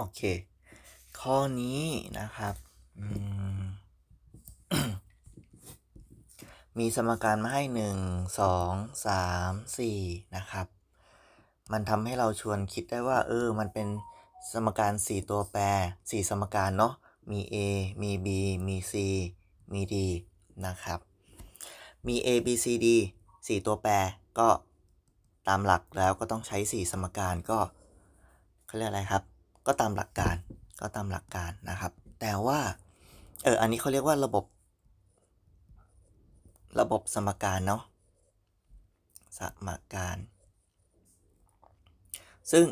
โอเค ข้อนี้นะครับมมีสมการมาให้หนึ่งสองสามสี่นะครับ มันทำให้เราชวนคิดได้ว่า เออ มันเป็นสมการสี่ตัวแปรสี่สมการเนาะ มี a มี b มี c มี d นะครับ มี a b c d สี่ตัวแปรก็ตามหลักแล้วก็ต้องใช้สี่สมการก็เขาเรียกอะไรครับ ก็ตามหลักการก็ตามหลักการนะครับ แต่ว่าเอออันนี้เขาเรียกว่าระบบ ระบบสมการเนาะสมการ ซึ่ง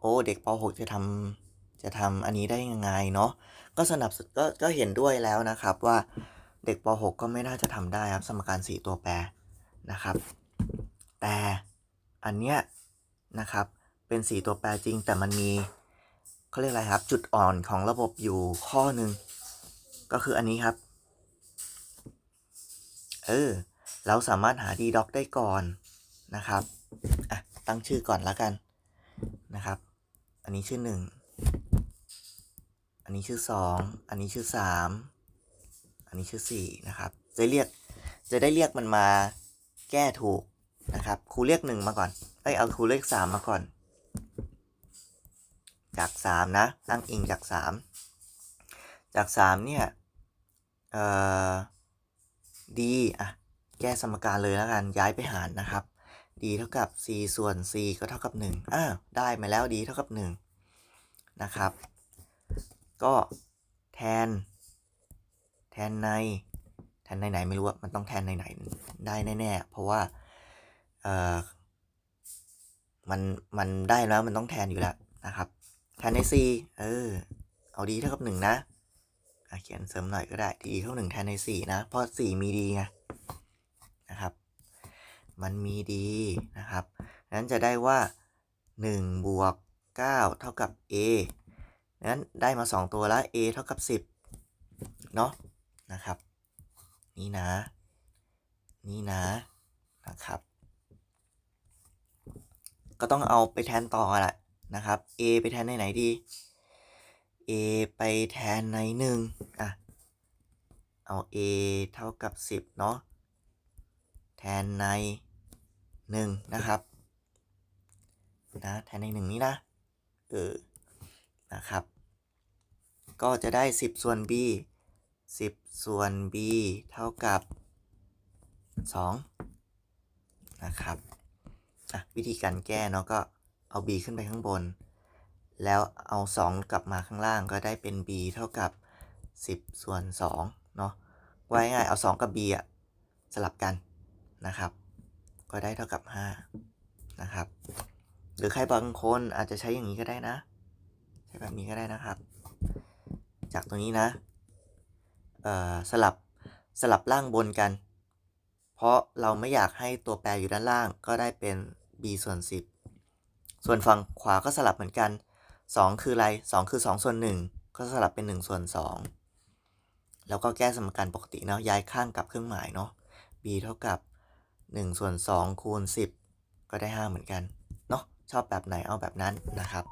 โอ้เด็กป .6 จะทำจะทำอันนี้ได้ยังไงเนาะก็สนับสก็ก็เห็นด้วยแล้วนะครับว่าเด็กป .6 ก็ไม่น่าจะทำได้ครับ สมการ 4 ตัวแปรนะครับ แต่อันเนี้ยนะครับเป็น 4 ตัวแปรจริงแต่มันมี เขาเรียกอะไรครับ จุดอ่อนของระบบอยู่ข้อหนึ่งก็คืออันนี้ครับ เออ เราสามารถหา d doc ได้ก่อนนะครับ อะ ตั้งชื่อก่อนแล้วกันนะครับ อันนี้ชื่อ1อันนี้ชื่อ2อันนี้ชื่อ3อันนี้ชื่อ4นะครับ จะเรียก จะได้เรียกมันมาแก้ถูกนะครับ ครูเรียก1มาก่อน เอ้ย เอาครูเรียก3มาก่อน จาก 3 นะตั้งอิงจาก 3 จาก 3 เนี่ยเอ่อ d อะแก้สมการเลยแล้วกันย้ายไปหารนะครับ d เท่ากับ c ส่วน c ก็เท่ากับ1อ้าวได้มาแล้ว d เท่ากับ1นะครับ ก็แทน แทนใน แทนในไหนไม่รู้อะมันต้องแทนในไหนได้แน่ๆเพราะว่าเอ่อมันมันได้แล้วมันต้องแทนอยู่แล้วนะครับ แทนใน c เออ เอา d เท่ากับ 1นะอะเขียนเสริมหน่อยก็ได้ d เท่า1แทนใน 4 นะ เพราะ 4 มี d ไงนะครับ มันมี d นะครับนั้นจะได้ว่า 1 บวก 9 เท่ากับ a นั้นได้มา 2 ตัวแล้ว a เท่ากับ 10 เนาะนะครับ นี่นะ นี่นะนะครับ ก็ต้องเอาไปแทนต่อแหละ นะครับ a ไปแทนในไหนดี a ไปแทนใน1อะ เอา a เท่ากับ 10 เนาะ แทนใน 1 นะครับ นะ แทนใน 1 นี้นะ เออ นะครับ ก็จะได้ 10 ส่วน b 10 ส่วน b เท่ากับ 2 นะครับ อะ วิธีการแก้เนาะก็ เอา b ขึ้นไปข้างบน แล้วเอา 2 กลับมาข้างล่างก็ได้เป็น b เท่ากับ 10 ส่วน2เนาะว่าง่ายเอา 2 กับ b อะสลับกันนะครับ ก็ได้เท่ากับ 5 นะครับ หรือใครบางคนอาจจะใช้อย่างนี้ก็ได้นะ ใช้แบบนี้ก็ได้นะครับ จากตรงนี้นะเอ่อสลับสลับล่างบนกัน เพราะเราไม่อยากให้ตัวแปรอยู่ด้านล่างก็ได้เป็น b ส่วน 10 ส่วนฝั่งขวาก็สลับเหมือนกัน 2 คืออะไร 2 คือ 2 ส่วน 1 ก็สลับเป็น 1 ส่วน 2 แล้วก็แก้สมการปกติเนาะย้ายข้างกับเครื่องหมายเนาะ b เท่ากับ 1 ส่วน 2 คูณ 10 ก็ได้ 5 เหมือนกันเนาะชอบแบบไหนเอาแบบนั้นนะครับ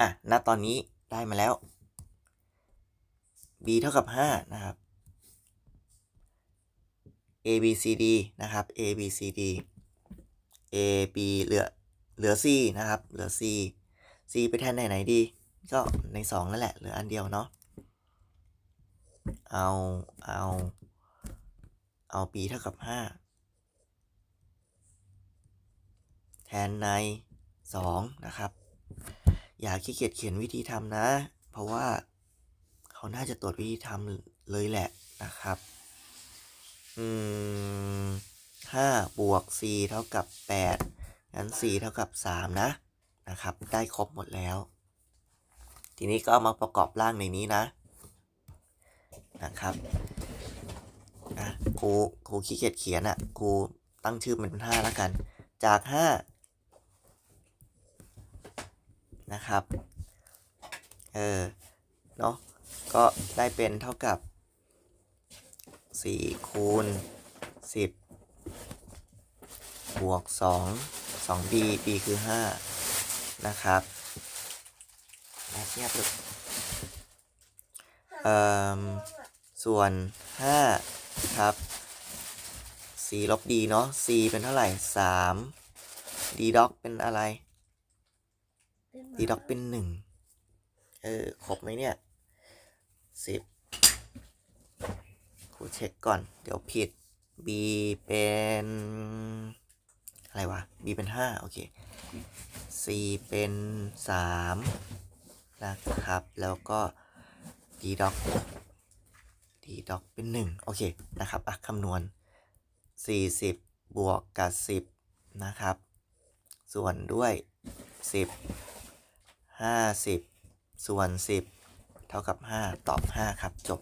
อะณตอนนี้ได้มาแล้ว b เท่ากับ 5 นะครับ a b c d นะครับ a b c d a b เหลือเหลือ c นะครับ เหลือ c c ไปแทนไหนไหนดี ก็ใน 2 นั่นแหละ เหลืออันเดียวเนาะ เอา เอา เอา b เท่ากับ 5 แทนใน 2 นะครับ อย่าขี้เกียจเขียนวิธีทำนะ เพราะว่าเขาน่าจะตรวจวิธีทำเลยแหละนะครับ อืม ห้าบวก c เท่ากับ 8 งั้น c เท่ากับ 3 นะ นะครับ ได้ครบหมดแล้ว ทีนี้ก็เอามาประกอบร่างในนี้นะ นะครับอะครูครูขี้เกียจเขียนอะ่ะ ครูตั้งชื่อมันเป็น 5 แล้วกัน จาก 5 นะครับ เออ เนาะก็ได้เป็นเท่ากับ 4 คูณ 10 บวก2 2b b คือ 5 นะครับแม่เทียบเอ่อส่วน 5 ครับ c ลบ d เนาะ c เป็นเท่าไหร่ 3 d ด็อกเป็นอะไร d ด็อกเป็น 1 เออ ครบไหมเนี่ย 10ครูเช็คก่อน เดี๋ยวผิด b เป็น อะไรวะ b เป็น5โอเค c เป็น3นะครับ แล้วก็ d ด็อก d ด็อกเป็น1โอเคนะครับอะคำนวณ40บวกกับ10นะครับ ส่วนด้วย10 50ส่วน10เท่ากับ5ตอบ5ครับจบ